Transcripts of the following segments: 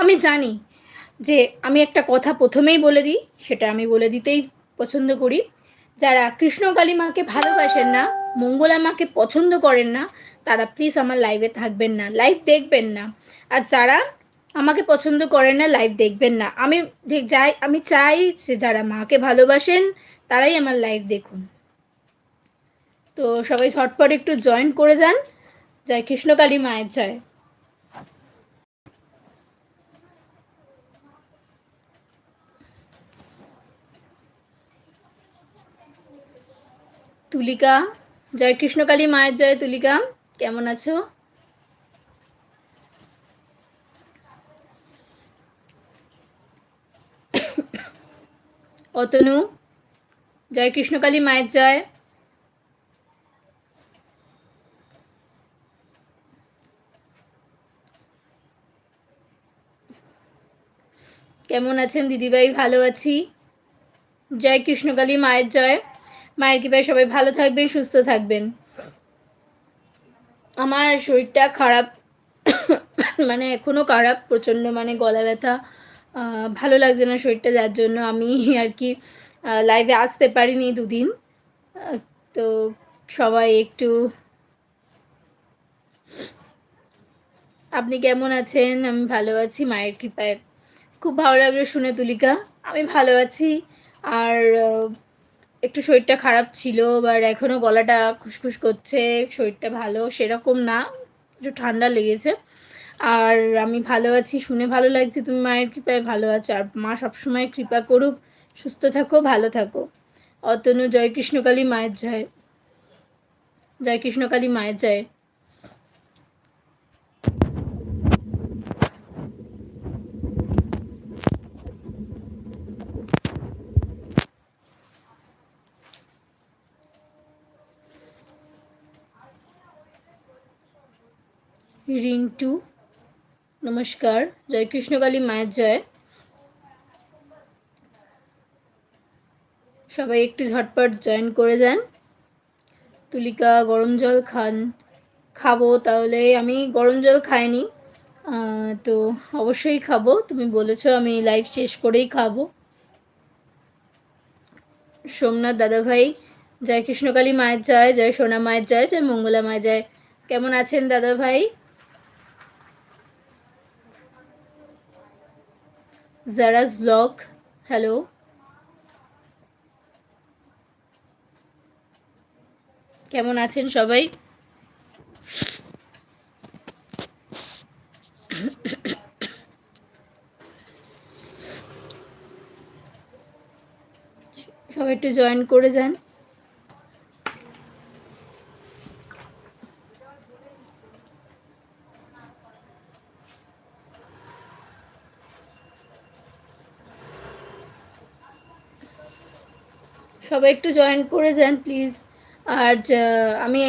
আমি জানি যে আমি একটা কথা প্রথমেই বলে দিই, সেটা আমি বলে দিতেই পছন্দ করি। যারা কৃষ্ণ কালী মাকে ভালোবাসেন না, মঙ্গলা মাকে পছন্দ করেন না, তারা প্লিজ আমার লাইভে থাকবেন না লাইভ দেখবেন না। আর যারা আমাকে পছন্দ করেন না লাইভ দেখবেন না। আমি যাই, আমি চাই যে যারা মাকে ভালোবাসেন, তারাই আমার লাইভ দেখুন। তো সবাই ঝটপট একটু জয়েন করে যান। জয় কৃষ্ণকালী মায়ের জয়। তুলিকা। জয় কৃষ্ণকালী মায়ের জয় তুলিকা। কেমন আছো? অতনু, জয় কৃষ্ণকালী মায়ের জয়। কেমন আছেন দিদিভাই? ভালো আছি। জয় কৃষ্ণকালী মায়ের জয়। মায়ের কৃপায় সবাই ভালো থাকবেন, সুস্থ থাকবেন। আমার শরীরটা খারাপ মানে এখনও খারাপ, প্রচণ্ড মানে গলা ব্যথা ভালো লাগছে না শরীরটা, যার জন্য আমি আর কি লাইভে আসতে পারিনি দুদিন। তো সবাই একটু আপনি কেমন আছেন? আমি ভালো আছি, মায়ের কৃপায়। খুব ভালো লাগল শুনে, তুলিকা। আমি ভালো আছি। আর একটু শরীরটা খারাপ ছিল বা এখনও গলাটা খুসখুস করছে, শরীরটা ভালো, সেরকম না, একটু ঠান্ডা লেগেছে। আর আমি ভালো আছি, শুনে ভালো লাগছে, তুমি মায়ের কৃপায় ভালো আছো, আর মা সবসময় কৃপা করুক, সুস্থ থাকো, ভালো থাকো। অতনু, জয় কৃষ্ণকালী মায়ের জয়। জয় কৃষ্ণকালী মায়ের জয়। রিন্টু, নমস্কার, জয় কৃষ্ণকালী মায়ের জয়। সবাই একটু ঝটপট জয়েন করে যান। তুলিকা, গরম জল খান, খাব, তাহলে আমি গরম জল খাইনি। তো অবশ্যই খাব। তুমি বলেছ আমি লাইভ শেষ করেই খাব। সোমনাথ দাদাভাই, জয় কৃষ্ণকালী মায়ের জয় জয় সোনা মায়ের জয় জয় মঙ্গলা মায়ের জয়। কেমন আছেন দাদাভাই? জারাস ব্লগ হ্যালো কেমন আছেন সবাই? সবাই একটু জয়েন করে যান। সবাই একটু জয়েন করে যান প্লিজ আর আমি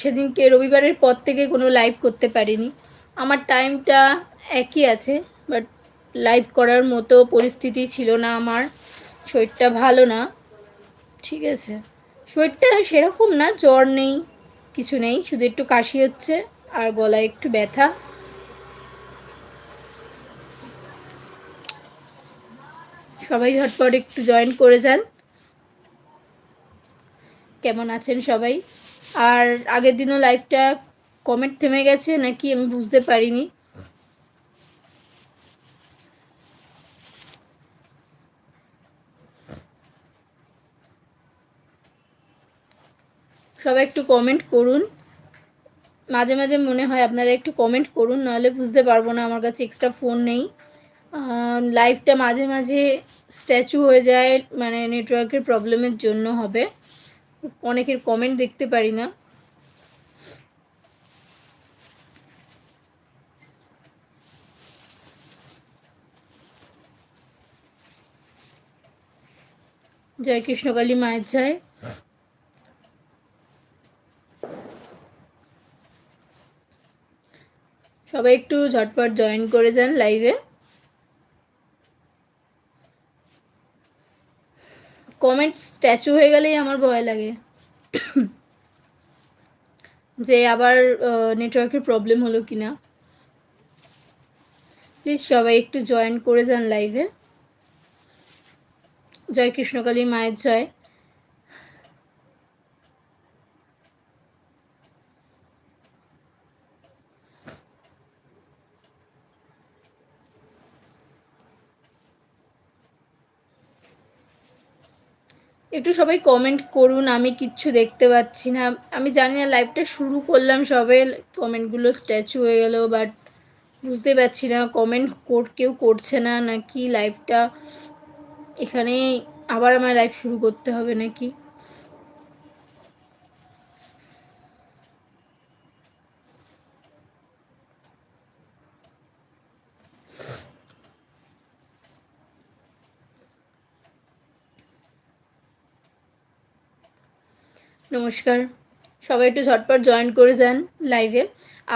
সেদিনকে রবিবারের পর থেকে কোনো লাইভ করতে পারিনি। আমার টাইমটা একই আছে বাট লাইভ করার মতো পরিস্থিতি ছিল না আমার। শরীরটা ভালো না। ঠিক আছে। শরীরটা সেরকম না, জ্বর নেই, কিছু নেই, শুধু একটু কাশি হচ্ছে আর গলায় একটু ব্যথা। সবাই ঝটপট একটু জয়েন করে যান। কেমন আছেন সবাই? আর আগের দিনও লাইভটা কমেন্ট থেমে গেছে, নাকি আমি বুঝতে পারিনি? সবাই একটু কমেন্ট করুন। মাঝে মাঝে মনে হয় আপনারা একটু কমেন্ট করুন, নাহলে বুঝতে পারব না, আমার কাছে এক্সট্রা ফোন নেই। লাইভটা মাঝে মাঝে স্ট্যাচু হয়ে যায় মানে নেটওয়ার্কের প্রবলেমের জন্য হবে। অনেকের কমেন্ট দেখতে পারি না। জয় কৃষ্ণকালী মায়ের জয়। সবাই একটু ঝটপট জয়েন করে যান লাইভে কমেন্ট স্ট্যাচু হয়ে গেলেই আমার ভয় লাগে। যে আবার নেটওয়ার্কের প্রবলেম হলো কি না প্লিজ সবাই একটু জয়েন করে যান লাইভে জয় কৃষ্ণকালী মায়ের জয়। একটু সবাই কমেন্ট করুন, আমি কিচ্ছু দেখতে পাচ্ছি না। আমি জানি না লাইভটা শুরু করলাম সবে কমেন্টগুলো স্ট্যাচু হয়ে গেল বাট বুঝতে পারছি না কমেন্ট কোড কেউ করছে না, নাকি লাইভটা এখানে আবার আমার লাইভ শুরু করতে হবে নাকি? নমস্কার। সবাই একটু ঝটপট জয়েন করে যান লাইভে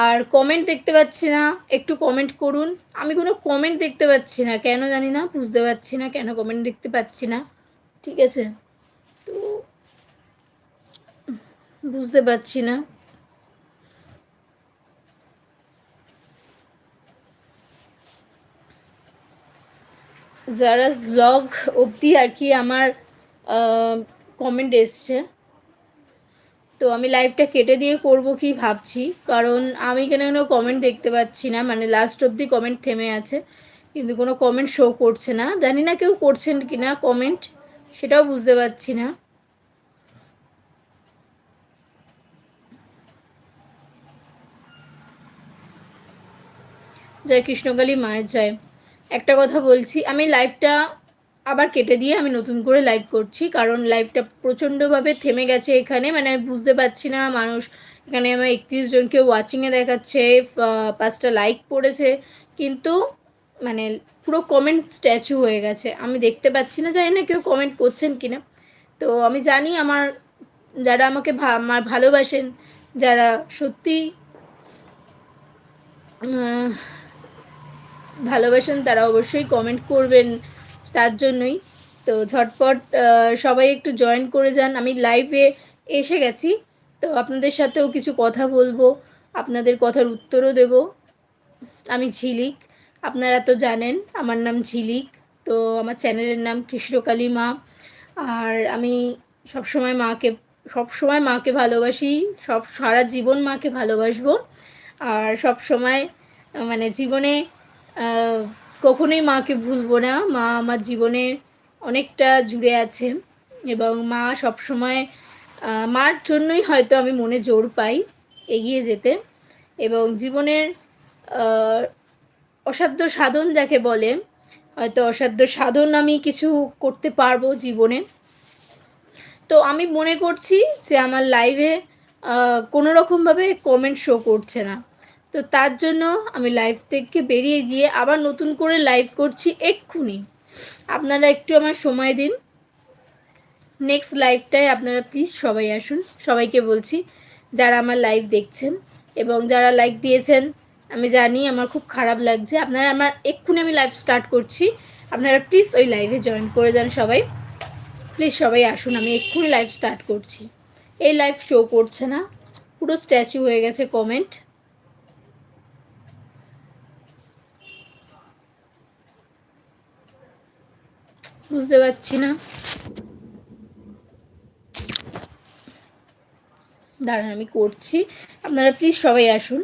আর কমেন্ট দেখতে পাচ্ছি না, একটু কমেন্ট করুন। আমি কোনো কমেন্ট দেখতে পাচ্ছি না, কেন জানি না, বুঝতে পারছি না, কেন কমেন্ট দেখতে পাচ্ছি না। ঠিক আছে? তো বুঝতে পারছি না। যারা ব্লগ অবধি আর কি আমার কমেন্ট এসছে তো আমি লাইভটা কেটে দিয়ে করব কি ভাবছি। কারণ আমি কেন কোনো কমেন্ট দেখতে পাচ্ছি না মানে লাস্ট অবধি কমেন্ট থেমে আছে। কিন্তু কোনো কমেন্ট শো করছে না। জানি না কেউ করছেন কি না কমেন্ট সেটাও বুঝতে পারছি না। জয় কৃষ্ণকালী, মায়ের জয়। একটা কথা বলছি, আমি লাইভটা আবার কেটে দিয়ে আমি নতুন করে লাইভ করছি, কারণ লাইভটা প্রচণ্ডভাবে থেমে গেছে এখানে। মানে আমি বুঝতে পারছি না, মানুষ এখানে আমার একত্রিশ জনকে ওয়াচিংয়ে দেখাচ্ছে পাঁচটা লাইক পড়েছে, কিন্তু মানে পুরো কমেন্ট স্ট্যাচু হয়ে গেছে। আমি দেখতে পাচ্ছি না, জানি না কেউ কমেন্ট করছেন কি না তো আমি জানি আমার, যারা আমাকে আমার ভালোবাসেন, যারা সত্যি ভালোবাসেন, তারা অবশ্যই কমেন্ট করবেন। তার জন্যই। তো ঝটপট সবাই একটু জয়েন করে যান। আমি লাইভে এসে গেছি। তো আপনাদের সাথেও কিছু কথা বলব। আপনাদের কথার উত্তরও দেব। আমি ঝিলিক। আপনারা তো জানেন, আমার নাম ঝিলিক। তো আমার চ্যানেলের নাম কৃষ্ণকালী মা। আর আমি সবসময় মাকে সবসময় মাকে ভালোবাসি। সব, সারা জীবন মাকে ভালোবাসবো। আর সব সময় মানে জীবনে কখনোই মাকে ভুলবো না। মা আমার জীবনের অনেকটা জুড়ে আছে এবং মা সবসময় মার জন্যই হয়তো আমি মনে জোর পাই এগিয়ে যেতে এবং জীবনের অসাধ্য সাধন যাকে বলে, হয়তো অসাধ্য সাধন আমি কিছু করতে পারব জীবনে। তো আমি মনে করছি যে আমার লাইভে কোনো রকমভাবে কমেন্ট শো করছে না। তো তার জন্য আমি লাইভ থেকে বেরিয়ে গিয়ে আবার নতুন করে লাইভ করছি এক্ষুনি। আপনারা একটু আমার সময় দিন। নেক্সট লাইভটায় আপনারা প্লিজ সবাই আসুন। সবাইকে বলছি, যারা আমার লাইভ দেখছেন এবং যারা লাইক দিয়েছেন, আমি জানি আমার খুব খারাপ লাগছে। আপনারা আমার এক্ষুনি আমি লাইভ স্টার্ট করছি। আপনারা প্লিজ ওই লাইভে জয়েন করে যান সবাই। প্লিজ সবাই আসুন, আমি এক্ষুনি লাইভ স্টার্ট করছি। এই লাইভ শো করছে না। পুরো স্ট্যাচু হয়ে গেছে কমেন্ট বুঝতে পারছি না। দাঁড়ান আমি করছি। আপনারা প্লিজ সবাই আসুন।